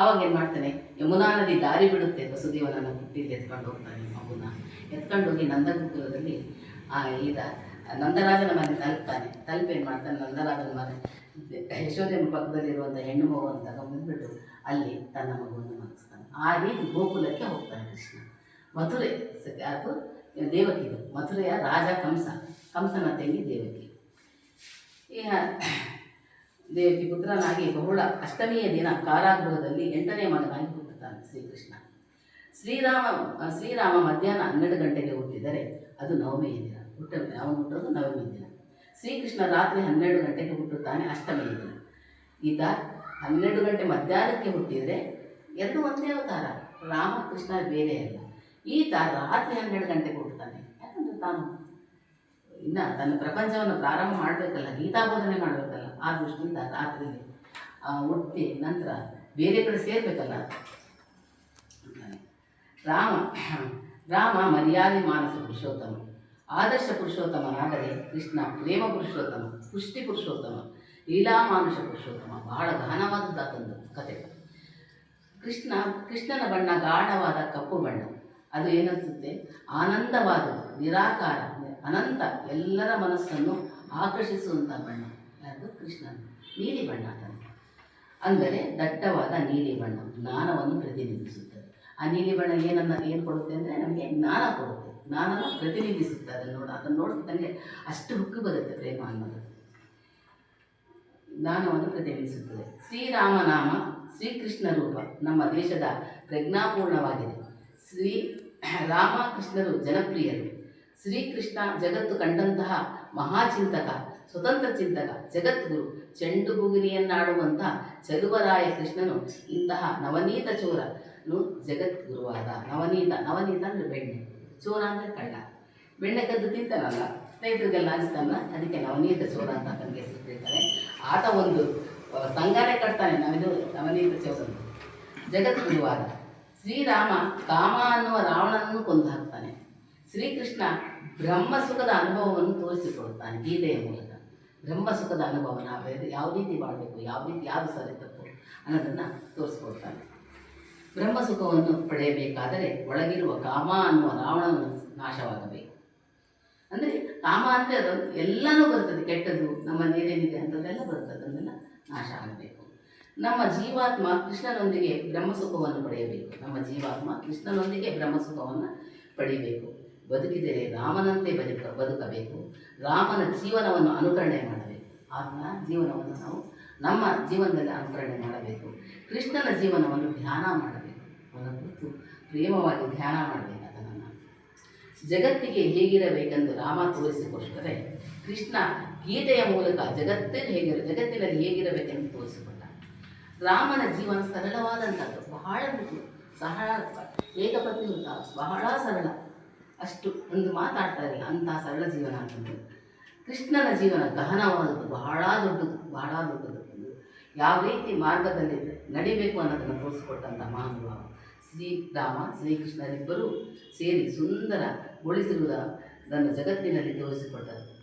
ಆವಾಗ ಏನು ಮಾಡ್ತಾನೆ ಯಮುನಾ ನದಿ ದಾರಿ ಬಿಡುತ್ತೆ ವಸುದೇವನನ್ನು ಹುಟ್ಟಿದ್ದು ಎತ್ಕೊಂಡು ಹೋಗ್ತಾನೆ ಮಗುನ. ಎತ್ಕೊಂಡು ಹೋಗಿ ನಂದಗೋಕುಲದಲ್ಲಿ ಆ ಈದ ನಂದರಾಜನ ಮನೆ ತಲುಪ್ತಾನೆ. ತಲುಪಿ ಏನು ಮಾಡ್ತಾನೆ, ನಂದರಾಜನ ಮನೆ ಯಶೋಧೆ ಪಕ್ಕದಲ್ಲಿರುವಂಥ ಹೆಣ್ಣು ಮಗುವನ್ನು ಬಂದುಬಿಟ್ಟು ಅಲ್ಲಿ ತನ್ನ ಮಗುವನ್ನು ಮಲಗಿಸ್ತಾನೆ. ಆ ರೀತಿ ಗೋಕುಲಕ್ಕೆ ಹೋಗ್ತಾನೆ ಕೃಷ್ಣ. ಮಥುರೆ, ಅದು ದೇವಕಿದು ಮಥುರೆಯ ರಾಜ ಕಂಸ, ಕಂಸನ ತಂಗಿ ದೇವಕಿ ಈಗ ದೇವಕಿ ಪುತ್ರನಾಗಿ ಬಹುಳ ಅಷ್ಟಮಿಯ ದಿನ ಕಾರಾಗೃಹದಲ್ಲಿ ಎಂಟನೇ ಮಗನಾಗಿ ಹುಟ್ಟುತ್ತಾನೆ ಶ್ರೀಕೃಷ್ಣ. ಶ್ರೀರಾಮ ಶ್ರೀರಾಮ ಮಧ್ಯಾಹ್ನ ಹನ್ನೆರಡು ಗಂಟೆಗೆ ಹುಟ್ಟಿದರೆ ಅದು ನವಮಿಯ ದಿನ. ಹುಟ್ಟ, ಅವನು ಹುಟ್ಟೋದು ನವಮಿ ದಿನ. ಶ್ರೀಕೃಷ್ಣ ರಾತ್ರಿ ಹನ್ನೆರಡು ಗಂಟೆಗೆ ಹುಟ್ಟುತ್ತಾನೆ ಅಷ್ಟಮಿಯ ದಿನ. ಈತ ಹನ್ನೆರಡು ಗಂಟೆ ಮಧ್ಯಾಹ್ನಕ್ಕೆ ಹುಟ್ಟಿದರೆ ಎರಡು ಒಂದೇ ಅವತಾರ. ರಾಮಕೃಷ್ಣ ಬೇರೆ ಅಲ್ಲ. ಈತ ರಾತ್ರಿ ಹನ್ನೆರಡು ಗಂಟೆಗೆ ಹುಟ್ಟುತ್ತಾನೆ. ಯಾಕಂದರೆ ತಾನು ಇನ್ನು ತನ್ನ ಪ್ರಪಂಚವನ್ನು ಪ್ರಾರಂಭ ಮಾಡಬೇಕಲ್ಲ ಗೀತಾಬೋಧನೆ ಮಾಡಬೇಕಲ್ಲ ಆ ದೃಷ್ಟಿಯಿಂದ ಆ, ಹುಟ್ಟಿ ನಂತರ ಬೇರೆ ಕಡೆ ಸೇರಬೇಕಲ್ಲ. ರಾಮ ರಾಮ ಮರ್ಯಾದೆ ಮಾನಸ ಪುರುಷೋತ್ತಮ ಆದರ್ಶ ಪುರುಷೋತ್ತಮನಾದರೆ ಕೃಷ್ಣ ಪ್ರೇಮ ಪುರುಷೋತ್ತಮ ಪುಷ್ಟಿ ಪುರುಷೋತ್ತಮ ಲೀಲಾಮಾನುಷ ಪುರುಷೋತ್ತಮ ಬಹಳ ಗಹನವಾದದ್ದು ಕಥೆ. ಕೃಷ್ಣ ಕೃಷ್ಣನ ಬಣ್ಣ ಗಾಢವಾದ ಕಪ್ಪು ಬಣ್ಣ. ಅದು ಏನನ್ಸುತ್ತೆ ಆನಂದವಾದದ್ದು, ನಿರಾಕಾರ, ಅನಂತ, ಎಲ್ಲರ ಮನಸ್ಸನ್ನು ಆಕರ್ಷಿಸುವಂಥ ಬಣ್ಣ. ಅದು ಕೃಷ್ಣನ. ನೀಲಿ ಬಣ್ಣ ಅಂತ ಅಂದರೆ ದಟ್ಟವಾದ ನೀಲಿ ಬಣ್ಣ, ಜ್ಞಾನವನ್ನು ಪ್ರತಿನಿಧಿಸುತ್ತದೆ. ಆ ನೀಲಿ ಬಣ್ಣ ಏನನ್ನ ಏನು ಕೊಡುತ್ತೆ ಅಂದರೆ ನಮಗೆ ಜ್ಞಾನ ಕೊಡುತ್ತೆ. ಜ್ಞಾನವನ್ನು ಪ್ರತಿನಿಧಿಸುತ್ತೆ. ಅದನ್ನು ನೋಡ, ಅದನ್ನು ನೋಡಿದ ನನಗೆ ಅಷ್ಟು ಹುಕ್ಕು ಬರುತ್ತೆ ಪ್ರೇಮ ಅನ್ನೋದು. ಜ್ಞಾನವನ್ನು ಪ್ರತಿನಿಧಿಸುತ್ತದೆ. ಶ್ರೀರಾಮನಾಮ ಶ್ರೀಕೃಷ್ಣ ರೂಪ ನಮ್ಮ ದೇಶದ ಪ್ರಜ್ಞಾಪೂರ್ಣವಾಗಿದೆ. ಶ್ರೀ ರಾಮ ಕೃಷ್ಣರು ಜನಪ್ರಿಯರು. ಶ್ರೀಕೃಷ್ಣ ಜಗತ್ತು ಕಂಡಂತಹ ಮಹಾಚಿಂತಕ, ಸ್ವತಂತ್ರ ಚಿಂತಕ, ಜಗದ್ಗುರು ಚೆಂಡು ಬುಗುರಿಯನ್ನಾಡುವಂಥ ಚಲುವರಾಯ ಕೃಷ್ಣನು ಇಂತಹ ನವನೀತ ಚೋರನು ಜಗದ್ಗುರುವಾದ ನವನೀತ ನವನೀತ ಅಂದರೆ ಬೆಣ್ಣೆ. ಚೋರ ಅಂದರೆ ಕಳ್ಳ. ಬೆಣ್ಣೆ ಕದ್ದು ತಿಂತಾನಲ್ಲ? ಸ್ನೇಹಿತರಿಗೆಲ್ಲ ಅನಿಸ್ತಾನಲ್ಲ ಅದಕ್ಕೆ ನವನೀತ ಚೋರ ಅಂತ ತನಗೆ ಹೆಸರಿಟ್ಟಿರ್ತಾರೆ ಆತ ಒಂದು ಸಂಘಾನೇ ಕಟ್ತಾನೆ ನವನೀತ ನವನೀತ ಚೋರನು. ಜಗದ್ಗುರುವಾದ. ಶ್ರೀರಾಮ ಕಾಮ ಅನ್ನುವ ರಾವಣನನ್ನು ಕೊಂದು ಹಾಕ್ತಾನೆ ಶ್ರೀಕೃಷ್ಣ ಬ್ರಹ್ಮಸುಖದ ಅನುಭವವನ್ನು ತೋರಿಸಿಕೊಡುತ್ತಾನೆ ಗೀತೆಯ ಮೂಲಕ. ಬ್ರಹ್ಮಸುಖದ ಅನುಭವ ನಾವು ಯಾವ ರೀತಿ ಮಾಡಬೇಕು ಯಾವ ರೀತಿ ಯಾವುದು ಸರಿ ತಪ್ಪು ಅನ್ನೋದನ್ನು ತೋರಿಸ್ಕೊಡ್ತಾನೆ. ಬ್ರಹ್ಮಸುಖವನ್ನು ಪಡೆಯಬೇಕಾದರೆ ಒಳಗಿರುವ ಕಾಮ ಅನ್ನುವ ರಾವಣನು ನಾಶವಾಗಬೇಕು. ಅಂದರೆ ಕಾಮ ಅಂದರೆ ಅದು ಎಲ್ಲನೂ ಬರ್ತದೆ ಕೆಟ್ಟದ್ದು, ನಮ್ಮ ನೀರೇನಿದೆ ಅಂಥದ್ದೆಲ್ಲ ಬರ್ತದೆ ಅದನ್ನೆಲ್ಲ ನಾಶ ಆಗಬೇಕು. ನಮ್ಮ ಜೀವಾತ್ಮ ಕೃಷ್ಣನೊಂದಿಗೆ ಬ್ರಹ್ಮಸುಖವನ್ನು ಪಡೆಯಬೇಕು. ನಮ್ಮ ಜೀವಾತ್ಮ ಕೃಷ್ಣನೊಂದಿಗೆ ಬ್ರಹ್ಮಸುಖವನ್ನು ಪಡೆಯಬೇಕು. ಬದುಕಿದರೆ ರಾಮನಂತೆ ಬದುಕ, ಬದುಕಬೇಕು. ರಾಮನ ಜೀವನವನ್ನು ಅನುಕರಣೆ ಮಾಡಬೇಕು. ಆತನ ಜೀವನವನ್ನು ನಾವು ನಮ್ಮ ಜೀವನದಲ್ಲಿ ಅನುಕರಣೆ ಮಾಡಬೇಕು. ಕೃಷ್ಣನ ಜೀವನವನ್ನು ಧ್ಯಾನ ಮಾಡಬೇಕು. ಅವನ ಕುರಿತು ಪ್ರೇಮವಾಗಿ ಧ್ಯಾನ ಮಾಡಬೇಕು ಅದನ್ನು. ಜಗತ್ತಿಗೆ ಹೇಗಿರಬೇಕೆಂದು ರಾಮ ತೋರಿಸಿಕೊಟ್ಟರೆ ಕೃಷ್ಣ ಗೀತೆಯ ಮೂಲಕ ಜಗತ್ತಿನ ಹೇಗಿರ, ಜಗತ್ತಿನಲ್ಲಿ ಹೇಗಿರಬೇಕೆಂದು ತೋರಿಸಿಕೊಟ್ಟ ರಾಮನ ಜೀವನ ಸರಳವಾದಂಥದ್ದು. ಬಹಳ ಮೃದು ಸರಳ ಏಕಪತ್ನಿವೃತ ಬಹಳ ಸರಳ. ಅಷ್ಟು ಒಂದು ಮಾತಾಡ್ತಾರೆ ಅಂತಹ ಸರಳ ಜೀವನ ಅಂತಂದು ಕೃಷ್ಣನ ಜೀವನ ಗಹನವಾದದ್ದು. ಬಹಳ ದೊಡ್ಡದು. ಬಹಳ ದೊಡ್ಡದು. ಯಾವ ರೀತಿ ಮಾರ್ಗದಲ್ಲಿ ನಡಿಬೇಕು ಅನ್ನೋದನ್ನು ತೋರಿಸಿಕೊಟ್ಟಂಥ ಮಹಾನುಭಾವ ಶ್ರೀರಾಮ ಶ್ರೀಕೃಷ್ಣರಿಬ್ಬರೂ ಸೇರಿ ಸುಂದರಗೊಳಿಸಿರುವುದನ್ನು ಜಗತ್ತಿನಲ್ಲಿ ತೋರಿಸಿಕೊಟ್ಟರು.